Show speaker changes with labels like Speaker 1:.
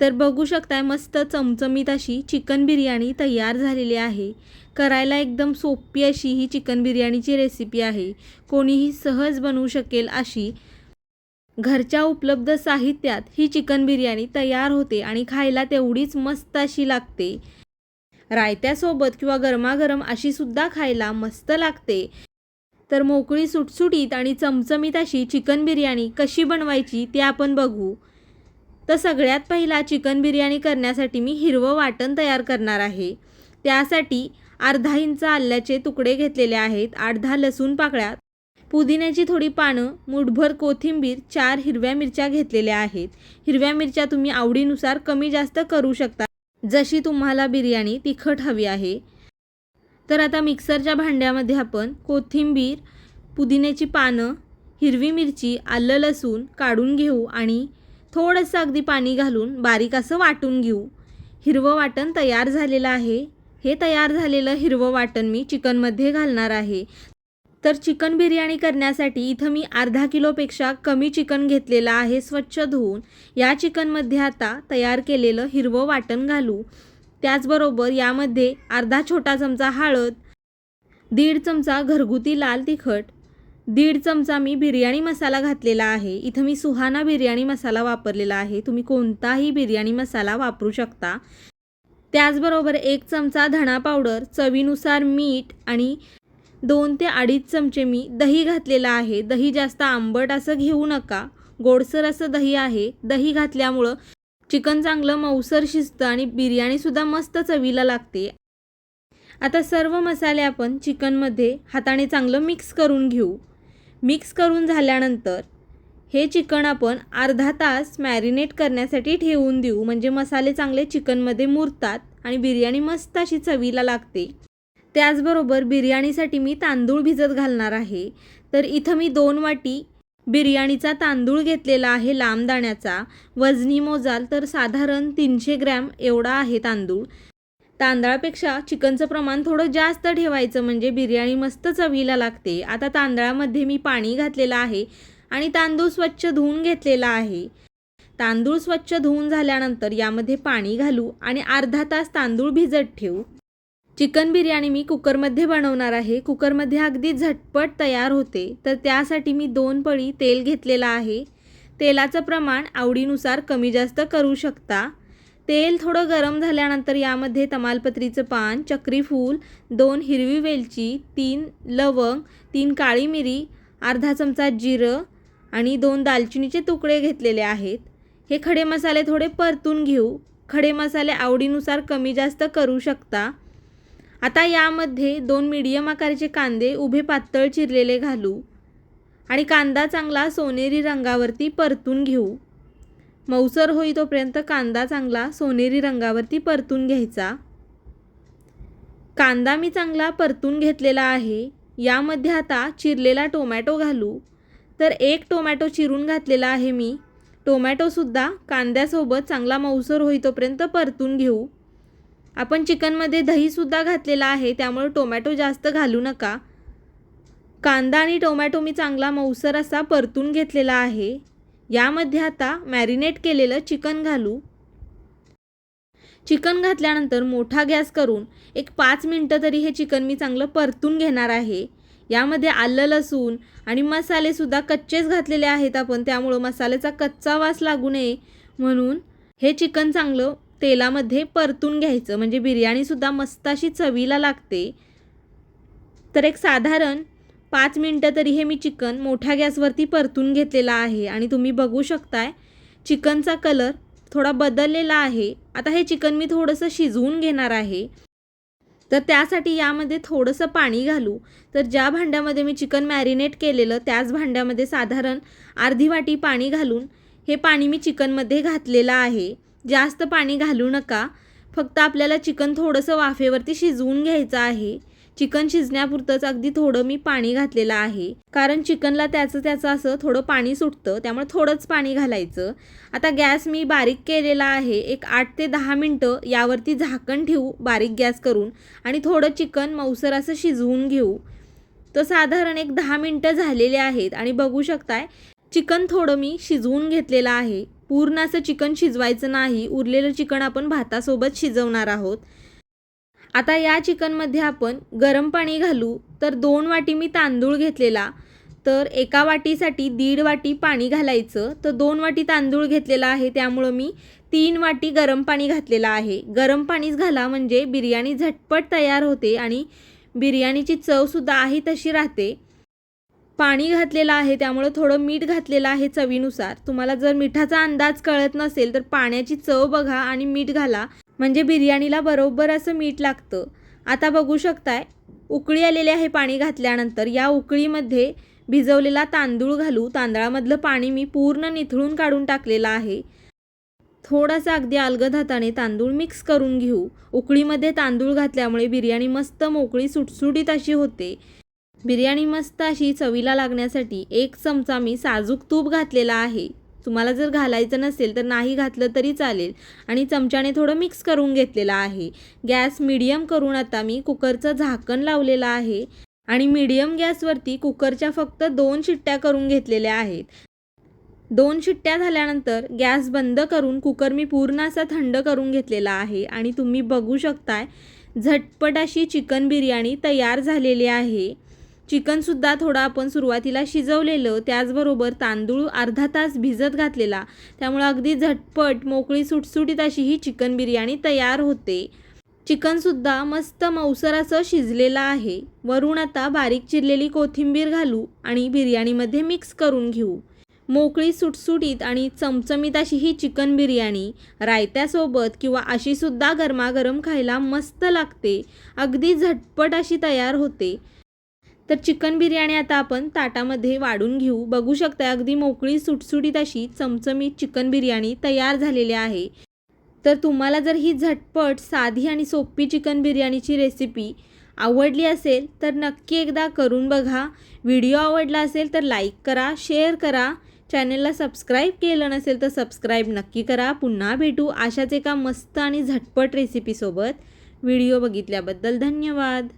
Speaker 1: तर बघू शकताय मस्त चमचमीत अशी चिकन बिर्याणी तयार झालेली आहे. करायला एकदम सोपी अशी ही चिकन बिर्याणीची रेसिपी आहे. कोणीही सहज बनवू शकेल अशी घरच्या उपलब्ध साहित्यात ही चिकन बिर्याणी तयार होते आणि खायला तेवढीच मस्त अशी लागते. रायत्यासोबत किंवा गरमागरम अशी सुद्धा खायला मस्त लागते. तर मोकळी सुटसुटीत आणि चमचमीत अशी चिकन बिर्याणी कशी बनवायची ते आपण बघू. तर सगळ्यात पहिला चिकन बिर्याणी करण्यासाठी मी हिरवं वाटण तयार करणार आहे. त्यासाठी अर्धा इंच आल्याचे तुकडे घेतलेले आहेत अर्धा लसूण पाकळ्या पुदिन्याची थोडी पानं मुठभर कोथिंबीर चार हिरव्या मिरच्या घेतलेल्या आहेत. हिरव्या मिरच्या तुम्ही आवडीनुसार कमी जास्त करू शकता. जशी तुम्हाला बिर्याणी तिखट हवी आहे. तर आता मिक्सरच्या भांड्यामध्ये आपण कोथिंबीर पुदिन्याची पानं हिरवी मिरची आलं लसूण काढून घेऊ आणि थोडंसं अगदी पाणी घालून बारीक असं वाटून घेऊ. हिरवं वाटण तयार झालेलं आहे. हे तयार झालेलं हिरवं वाटण मी चिकनमध्ये घालणार आहे. तर चिकन बिर्याणी करण्यासाठी इथं मी अर्धा किलोपेक्षा कमी चिकन घेतलेलं आहे स्वच्छ धुवून. या चिकनमध्ये आता तयार केलेलं हिरवं वाटण घालू. त्याचबरोबर यामध्ये अर्धा छोटा चमचा हळद दीड चमचा घरगुती लाल तिखट दीड चमचा मी बिर्याणी मसाला घातलेला आहे. इथं मी सुहाना बिर्याणी मसाला वापरलेला आहे. तुम्ही कोणताही बिर्याणी मसाला वापरू शकता. त्याचबरोबर एक चमचा धणा पावडर चवीनुसार मीठ आणि दोन ते अडीच चमचे मी दही घातलेलं आहे. दही जास्त आंबट असं घेऊ नका. गोडसर असं दही आहे. दही घातल्यामुळं चिकन चांगलं मऊसर शिजतं आणि बिर्याणीसुद्धा मस्त चवीला लागते. आता सर्व मसाले आपण चिकनमध्ये हाताने चांगलं मिक्स करून घेऊ. मिक्स करून झाल्यानंतर हे चिकन आपण अर्धा तास मॅरिनेट करण्यासाठी ठेवून देऊ. म्हणजे मसाले चांगले चिकनमध्ये मुरतात आणि बिर्याणी मस्त अशी चवीला लागते. त्याचबरोबर बिर्याणीसाठी मी तांदूळ भिजत घालणार आहे. तर इथं मी दोन वाटी बिर्याणीचा तांदूळ घेतलेला आहे लांब दाण्याचा. वजनी मोजाल तर साधारण तीनशे ग्रॅम एवढा आहे तांदूळ. तांदळापेक्षा चिकनचं प्रमाण थोडं जास्त ठेवायचं म्हणजे बिर्याणी मस्त चवीला लागते. आता तांदळामध्ये मी पाणी घातलेलं आहे आणि तांदूळ स्वच्छ धुवून घेतलेला आहे. तांदूळ स्वच्छ धुवून झाल्यानंतर यामध्ये पाणी घालू आणि अर्धा तास तांदूळ भिजत ठेवू. चिकन बिर्याणी मी कुकरमध्ये बनवणार आहे. कुकरमध्ये अगदी झटपट तयार होते. तर त्यासाठी मी दोन पळी तेल घेतलेलं आहे. तेलाचं प्रमाण आवडीनुसार कमी जास्त करू शकता. तेल थोडं गरम झाल्यानंतर यामध्ये तमालपत्रीचं पान चक्रीफूल दोन हिरवी वेलची तीन लवंग तीन काळी मिरी अर्धा चमचा जिरं आणि दोन दालचिनीचे तुकडे घेतलेले आहेत. हे खडे मसाले थोडे परतून घेऊ. खडे मसाले आवडीनुसार कमी जास्त करू शकता. आता यामध्ये दोन मीडियम आकाराचे कांदे उभे पातळ चिरलेले घालू आणि कांदा चांगला सोनेरी रंगावरती परतून घेऊ. मऊसर होई तोपर्यंत कांदा चांगला सोनेरी रंगावरती परतून घ्यायचा. कांदा मी चांगला परतून घेतलेला आहे. यामध्ये आता चिरलेला टोमॅटो घालू. तर एक टोमॅटो चिरून घातलेला आहे मी. टोमॅटोसुद्धा कांद्यासोबत चांगला मऊसर होई तोपर्यंत परतून घेऊ. आपण चिकनमध्ये दहीसुद्धा घातलेला आहे त्यामुळे टोमॅटो जास्त घालू नका. कांदा आणि टोमॅटो मी चांगला मऊसर असा परतून घेतलेला आहे. यामध्ये आता मॅरिनेट केलेलं चिकन घालू. चिकन घातल्यानंतर मोठा गॅस करून एक पाच मिनटं तरी हे चिकन मी चांगलं परतून घेणार आहे. यामध्ये आलं लसूण आणि मसालेसुद्धा कच्चेच घातलेले आहेत आपण त्यामुळं मसाल्याचा कच्चा वास लागू नये म्हणून हे चिकन चांगलं तेलामध्ये परतून घ्यायचं. म्हणजे बिर्याणीसुद्धा मस्त अशी चवीला लागते. तर एक साधारण पाच मिनटं तरी हे मी चिकन मोठ्या गॅसवरती परतून घेतलेलं आहे आणि तुम्ही बघू शकताय चिकनचा कलर थोडा बदललेला आहे. आता हे चिकन मी थोडंसं शिजवून घेणार आहे. तर त्यासाठी यामध्ये थोडंसं पाणी घालू. तर ज्या भांड्यामध्ये मी चिकन मॅरिनेट केलेलं त्याच भांड्यामध्ये साधारण अर्धी वाटी पाणी घालून हे पाणी मी चिकनमध्ये घातलेलं आहे. जास्त पाणी घालू नका. फक्त आपल्याला चिकन थोडंसं वाफेवरती शिजवून घ्यायचं आहे. चिकन शिजण्यापुरतंच अगदी थोडं मी पाणी घातलेलं आहे. कारण चिकनला त्याचं त्याचं असं थोडं पाणी सुटतं त्यामुळे थोडंच पाणी घालायचं. आता गॅस मी बारीक केलेला आहे. एक आठ ते दहा मिनटं यावरती झाकण ठेवू बारीक गॅस करून आणि थोडं चिकन मऊसर असं शिजवून घेऊ. तर साधारण एक दहा मिनटं झालेले आहेत आणि बघू शकताय चिकन थोडं मी शिजवून घेतलेलं आहे. पूर्ण असं चिकन शिजवायचं नाही. उरलेलं चिकन आपण भातासोबत शिजवणार आहोत. आता या चिकनमध्ये आपण गरम पाणी घालू तर दोन वाटी मी तांदूळ घेतलेला. तर एका वाटीसाठी दीड वाटी पाणी घालायचं. तर दोन वाटी तांदूळ घेतलेला आहे त्यामुळं मी तीन वाटी गरम पाणी घातलेलं आहे. गरम पाणीच घाला म्हणजे बिर्याणी झटपट तयार होते आणि बिर्याणीची चवसुद्धा आहे तशी राहते. पाणी घातलेलं आहे त्यामुळं थोडं मीठ घातलेलं आहे चवीनुसार. तुम्हाला जर मिठाचा अंदाज कळत नसेल तर पाण्याची चव बघा आणि मीठ घाला. म्हणजे बिर्याणीला बरोबर असं मीठ लागतं. आता बघू शकताय उकळी आलेली आहे पाणी घातल्यानंतर या उकळीमध्ये भिजवलेला तांदूळ घालू. तांदळामधलं पाणी मी पूर्ण निथळून काढून टाकलेलं आहे. थोडासा अगदी अलगद हाताने तांदूळ मिक्स करून घेऊ. उकळीमध्ये तांदूळ घातल्यामुळे बिर्याणी मस्त मोकळी सुटसुटीत अशी होते. बिर्याणी मस्त अशी चवीला लागण्यासाठी एक चमचा मी साजूक तूप घातलेला आहे. तुम्हाला जर घालायचं नसेल तर नाही घातलं तरी चालेल. आणि चमच्याने थोडं मिक्स करून घेतलेलं आहे. गॅस मिडियम करून आता मी कुकरचं झाकण लावलेलं आहे. आणि मीडियम गॅसवरती कुकरच्या फक्त दोन शिट्ट्या करून घेतलेल्या आहेत. दोन शिट्ट्या झाल्यानंतर गॅस बंद करून कुकर मी पूर्ण असा थंड करून घेतलेला आहे. आणि तुम्ही बघू शकताय झटपट अशी चिकन बिर्याणी तयार झालेली आहे. चिकनसुद्धा थोडं आपण सुरुवातीला शिजवलेलं त्याचबरोबर तांदूळ अर्धा तास भिजत घातलेला. त्यामुळं अगदी झटपट मोकळी सुटसुटीत अशी ही चिकन बिर्याणी तयार होते. चिकनसुद्धा मस्त मऊसर असं शिजलेलं आहे. वरून आता बारीक चिरलेली कोथिंबीर घालू आणि बिर्याणीमध्ये मिक्स करून घेऊ. मोकळी सुटसुटीत आणि चमचमीत अशी ही चिकन बिर्याणी रायत्यासोबत किंवा अशीसुद्धा गरमागरम खायला मस्त लागते. अगदी झटपट अशी तयार होते. तर चिकन बिर्याणी आता आपण ताटामध्ये वाढून घेऊ. बघू शकता अगदी मोकळी सुटसुटीत अशी चमचमीत चिकन बिर्याणी तयार झालेली आहे. तर तुम्हाला जर ही झटपट साधी आणि सोपी चिकन बिर्याणीची रेसिपी आवडली असेल तर नक्की एकदा करून बघा. व्हिडिओ आवडला असेल तर लाईक करा शेअर करा. चॅनलला सबस्क्राईब केलं नसेल तर सबस्क्राईब नक्की करा. पुन्हा भेटू अशाच एका मस्त आणि झटपट रेसिपीसोबत व्हिडिओ बघितल्याबद्दल धन्यवाद.